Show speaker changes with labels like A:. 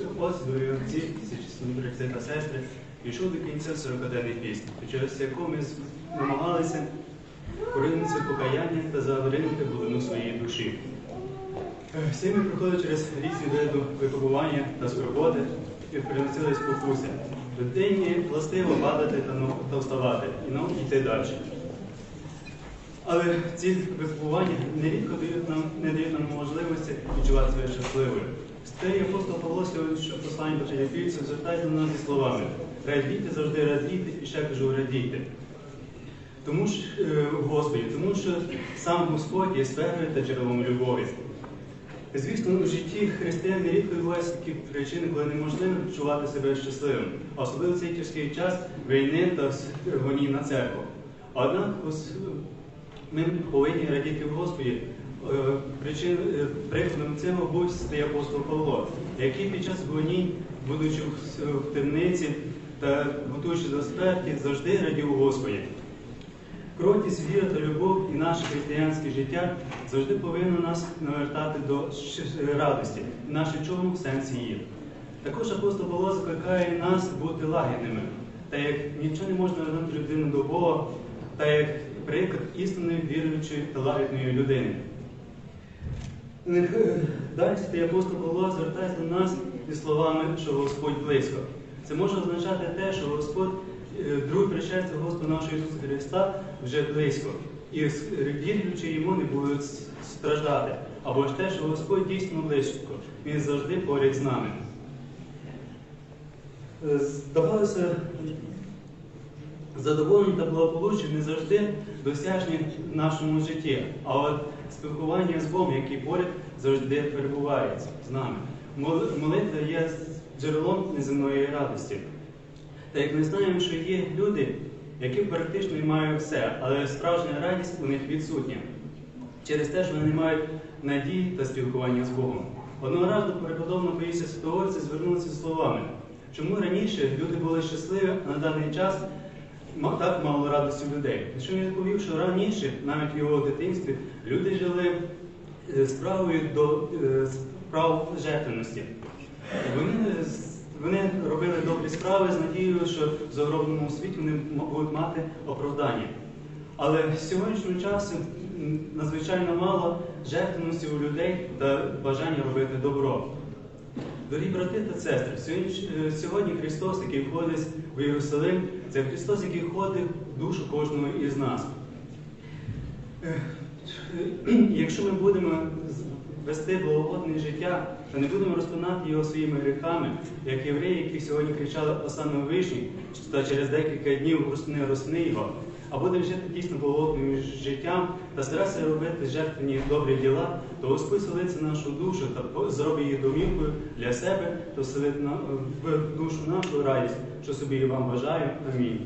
A: дорогі отці, січні брати та сестри, пішов до кінця 40-денний піст, під час якого ми намагалися поринутися в покаяння та завернути глибину своєї душі. Всі ми проходили через різні види випробування та скорботи і приносили спокуси. Людині властиво падати та, ну- та вставати і нам йти далі. Але ці випробування нерідко дають нам, не дають нам можливості відчувати себе щасливою. Апостол Павло що послання до філіппійців, звертається до нас зі словами радійте, завжди радійте і ще кажу радійте. Тому ж е, Господі, тому що сам Господь є сферою та джерелом любові. Звісно, у житті християн нерідко відбуваються такі причини, коли неможливо відчувати себе щасливим, особливо цей тяжкий час війни та гоній на церкву. Однак ми повинні радіти в Господі. Е, Причин, е, прикладом цього був святий апостол Павло, який під час гонінь, будучи в, темниці та готуючи до смерті, завжди радів Господі. Кротість, віра та любов і наше християнське життя завжди повинно нас навертати до радості, в сенсі її. Також апостол Павло закликає нас бути лагідними, та як нічого не можна вернути людину до Бога, та як приклад істинної віруючої та лагідної людини. Нех- Далі святий апостол Павло звертається до нас зі словами, що Господь близько. Це може означати те, що Господь, е, друге пришестя Господа нашого Ісуса Христа вже близько. І віруючи йому не будуть страждати. Або ж те, що Господь дійсно близько, Він завжди поряд з нами. Е, Здавалося, задоволення та благополуччя не завжди досяжні в нашому житті, а от спілкування з Богом, який поряд завжди перебуває з нами. Молитва є джерелом неземної радості. Та як ми знаємо, що є люди, які практично мають все, але справжня радість у них відсутня. Через те, що вони мають надії та спілкування з Богом. Одного разу до преподобного Паїсія Святогорця звернулися словами, чому раніше люди були щасливі, на даний час так мало радості в людей. Що він відповів, що раніше, навіть в його дитинстві, люди жили е, справою до е, справ жертвеності. Вони, вони робили добрі справи з надією, що в загробному світі вони будуть мати оправдання. Але в сьогоднішньому часу надзвичайно мало жертвеності у людей та бажання робити добро. Дорогі брати та сестри, сьогодні, Христос, який входить в Єрусалим, це Христос, який входить в душу кожного із нас. Е, Якщо ми будемо вести благогодне життя та не будемо розпинати його своїми гріхами, як євреї, які сьогодні кричали Осану вишні, та через декілька днів розпни, розпни його, а будемо жити дійсно благогодним життям та старайся робити жертвені добрі діла, то Господь селиться нашу душу та зробить її домівкою для себе, то селить в душу нашу радість, що собі і вам бажаю. Амінь.